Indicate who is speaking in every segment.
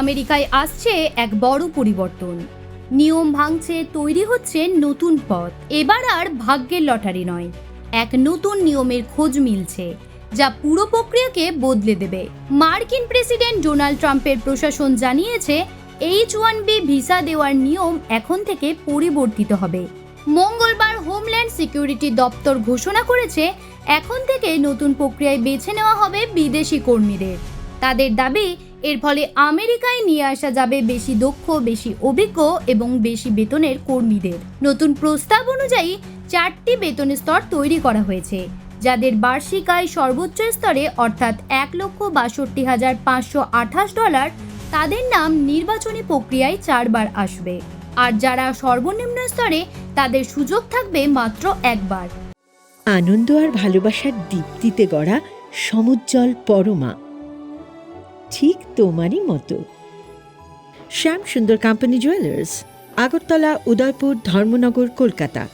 Speaker 1: আমেরিকায় আসছে এক বড় পরিবর্তন। নিয়ম ভাঙছে, তৈরি হচ্ছে নতুন পথ। এবার আর ভাগ্যের লটারি নয়। এক নতুন নিয়মের খোঁজ মিলছে, যা পুরো প্রক্রিয়াকে বদলে দেবে। মার্কিন প্রেসিডেন্ট ডোনাল্ড ট্রাম্পের প্রশাসন জানিয়েছে, এইচ ওয়ান বি ভিসা দেওয়ার নিয়ম এখন থেকে পরিবর্তিত হবে। মঙ্গলবার হোমল্যান্ড সিকিউরিটি দপ্তর ঘোষণা করেছে, এখন থেকে নতুন প্রক্রিয়ায় বেছে নেওয়া হবে বিদেশি কর্মীদের। তাদের দাবি এর ফলে আমেরিকায় নিয়ে আসা যাবে বেশি দক্ষ, বেশি অভিজ্ঞ এবং বেশি বেতনের কর্মীদের। নতুন প্রস্তাব অনুযায়ী চারটি বেতন স্তর তৈরি করা হয়েছে, যাদের বার্ষিক আয় সর্বোচ্চ স্তরে অর্থাৎ এক লক্ষ বাষট্টি হাজার পাঁচশো আঠাশ ডলার, তাদের নাম নির্বাচনী প্রক্রিয়ায় চারবার আসবে। আর যারা সর্বনিম্ন স্তরে, তাদের সুযোগ থাকবে মাত্র একবার।
Speaker 2: আনন্দ আর ভালোবাসার দীপ্তিতে গড়া সমুজ্জ্বল পরমা। ঠিক তোমারই মতো। Shyam Sundar company jewellers Agartala, Udaipur, Dharmanagar, Kolkata.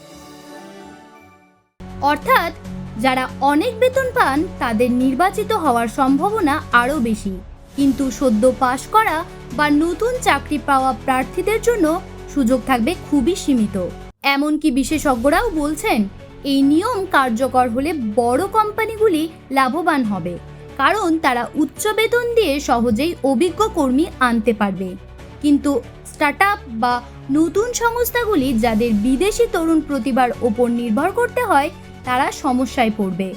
Speaker 1: অর্থাৎ যারা অনেক বেতন পান, তাদের নির্বাচিত হওয়ার সম্ভাবনা আরও বেশি। কিন্তু সদ্য পাশ করা বা নতুন চাকরি পাওয়া প্রার্থীদের জন্য সুযোগ থাকবে খুবই সীমিত। এমনকি বিশেষজ্ঞরাও বলছেন, এই নিয়ম কার্যকর হলে বড় কোম্পানিগুলি লাভবান হবে। কারণ তারা উচ্চ বেতন দিয়ে সহজেই অভিজ্ঞ কর্মী আনতে পারবে। কিন্তু স্টার্ট বা নতুন সংস্থাগুলি যাদের বিদেশি তরুণ প্রতিভার ওপর নির্ভর করতে হয়, তারা সমস্যায় পড়বে।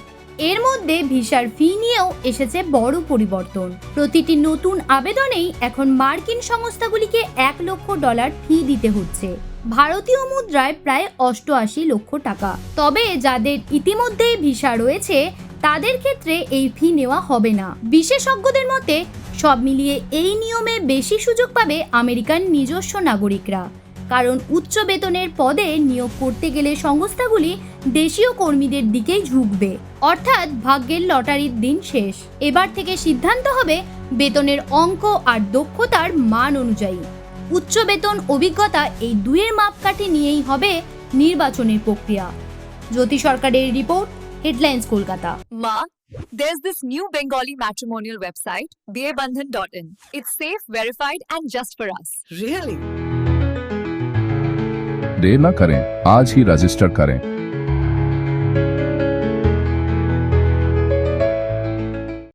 Speaker 1: এর মধ্যে ভিসার ফি নিয়েও এসেছে বড় পরিবর্তন। প্রতিটি নতুন আবেদনেই এখন মার্কিন সংস্থাগুলিকে এক লক্ষ ডলার ফি দিতে হচ্ছে। ভারতীয় মুদ্রায় প্রায় অষ্টআশি লক্ষ টাকা। তবে যাদের ইতিমধ্যেই ভিসা রয়েছে তাদের ক্ষেত্রে এই ফি নেওয়া হবে না। বিশেষজ্ঞদের মতে, সব মিলিয়ে এই নিয়মে বেশি সুযোগ পাবে আমেরিকার নিজস্ব নাগরিকরা। কারণ উচ্চ বেতনের পদে নিয়োগ করতে গেলে সংস্থাগুলি দেশীয় কর্মীদের দিকেই ঝুঁকবে। অর্থাৎ ভাগ্যের লটারির দিন শেষ। এবার থেকে সিদ্ধান্ত হবে বেতনের অঙ্ক আর দক্ষতার মান অনুযায়ী। উচ্চ বেতন অভিজ্ঞতা এই দুয়ের মাপকাঠি নিয়েই হবে নির্বাচনের প্রক্রিয়া। জ্যোতি সরকারের রিপোর্ট हेडलाइंस कोलकाता
Speaker 3: माँ There's this new Bengali matrimonial website, babandhan.in. It's safe, verified, and just for us.
Speaker 4: Really?
Speaker 5: देर ना करें आज ही रजिस्टर करें